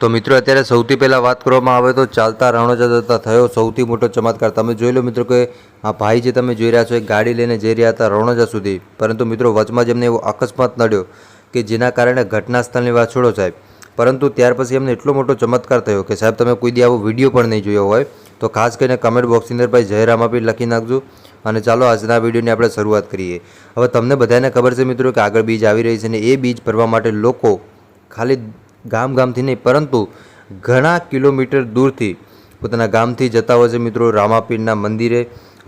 તો મિત્રો અત્યારે સૌથી પહેલાં વાત કરવામાં આવે તો ચાલતા રણોજા જતા થયો સૌથી મોટો ચમત્કાર. તમે જોઈ લો મિત્રો કે આ ભાઈ જે તમે જોઈ રહ્યા છો એ ગાડી લઈને જઈ રહ્યા હતા રણોજા સુધી. પરંતુ મિત્રો વચમાં જ એમને એવો અકસ્માત નડ્યો કે જેના કારણે ઘટના સ્થળની વાત છોડો સાહેબ. પરંતુ ત્યાર પછી એમને એટલો મોટો ચમત્કાર થયો કે સાહેબ તમે કોઈ દી આવો વીડિયો પણ નહીં જોયો હોય. તો ખાસ કરીને કમેન્ટ બોક્સની અંદર ભાઈ જયરામ આપી લખી નાખજો. અને ચાલો આજના વિડીયોની આપણે શરૂઆત કરીએ. હવે તમને બધાને ખબર છે મિત્રો કે આગળ બીજ આવી રહી છે અને એ બીજ ભરવા માટે લોકો ખાલી ગામ ગામથી નહીં, પરંતુ ઘણા કિલોમીટર દૂરથી પોતાના ગામથી જતા હોય છે મિત્રો રામાપીરના મંદિરે.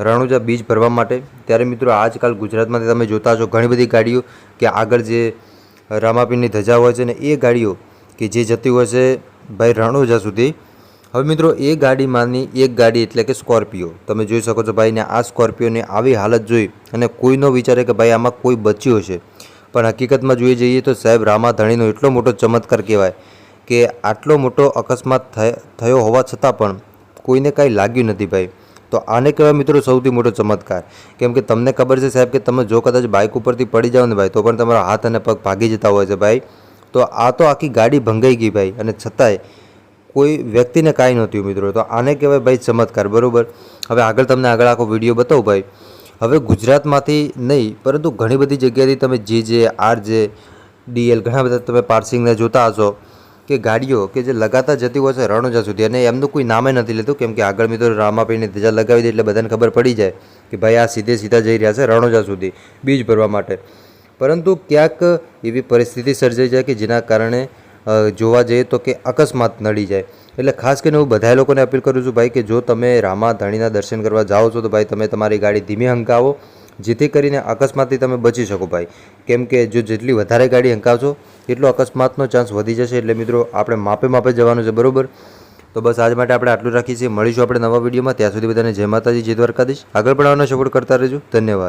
રણુજા બીજ ભરવા માટે. ત્યારે મિત્રો આજકાલ ગુજરાતમાંથી તમે જોતા છો ઘણી બધી ગાડીઓ કે આગળ જે રામાપીરની ધજા હોય છે ને એ ગાડીઓ કે જે જતી હોય છે ભાઈ રણુજા સુધી. હવે મિત્રો, એ ગાડીમાંની એક ગાડી એટલે કે સ્કોર્પિયો. તમે જોઈ શકો છો ભાઈને આ સ્કોર્પિયોની આવી હાલત જોઈ અને કોઈનો વિચારે કે ભાઈ આમાં કોઈ બચ્યું હશે. પણ હકીકતમાં જોઈએ જઈએ તો સાહેબ રામા ધણીનો એટલો મોટો ચમત્કાર કહેવાય કે આટલો મોટો અકસ્માત થયો હોવા છતાં પણ કોઈને કાંઈ લાગ્યું નથી ભાઈ. તો આને કહેવાય મિત્રો સૌથી મોટો ચમત્કાર. કેમ કે તમને ખબર છે સાહેબ કે તમે જો કદાચ બાઇક ઉપરથી પડી જાઓ ને ભાઈ, તો પણ તમારા હાથ અને પગ ભાગી જતા હોય છે ભાઈ. તો આ તો આખી ગાડી ભંગાઈ ગઈ ભાઈ. અને છતાંય કોઈ વ્યક્તિને કાંઈ નહોતું મિત્રો. તો આને કહેવાય ભાઈ ચમત્કાર, બરાબર? હવે આગળ તમને આગળ આખો વીડિયો બતાવું ભાઈ. હવે ગુજરાતમાંથી નહીં, પરંતુ ઘણી બધી જગ્યાએથી તમે જે જે, આર જે ડીએલ ઘણા બધા તમે પાર્સિંગને જોતા હશો કે ગાડીઓ કે જે લગાતાર જતી હોય છે રણોજા સુધી, અને એમનું કોઈ નામે નથી લેતું, કેમ કે આગળ મિત્રો રામાપીની ધજા લગાવી દે એટલે બધાને ખબર પડી જાય કે ભાઈ આ સીધે સીધા જઈ રહ્યા છે રણોજા સુધી, બીજ ભરવા માટે. પરંતુ ક્યાંક એવી પરિસ્થિતિ સર્જાઈ જાય કે જેના કારણે જોવા જઈએ તો કે અકસ્માત નડી જાય. એટલે ખાસ કરીને હું બધા લોકોને અપીલ કરું છું ભાઈ કે જો તમે રામા ધણીના દર્શન કરવા જાઓ છો તો ભાઈ તમે તમારી ગાડી ધીમે હંકાવો, જેથી કરીને અકસ્માતથી તમે બચી શકો ભાઈ. કેમ કે જો જેટલી વધારે ગાડી હંકાવશો, એટલો અકસ્માતનો ચાન્સ વધી જશે. એટલે મિત્રો, આપણે માપે માપે જવાનું છે, બરોબર? તો બસ આજ માટે આપણે આટલું રાખીએ છીએ. મળીશું આપણે નવા વિડીયોમાં. ત્યાં સુધી બધાને જય માતાજી, જય દ્વારકાધીશ. આગળ પણ આવવાનો સપોર્ટ કરતા રહેજો. ધન્યવાદ.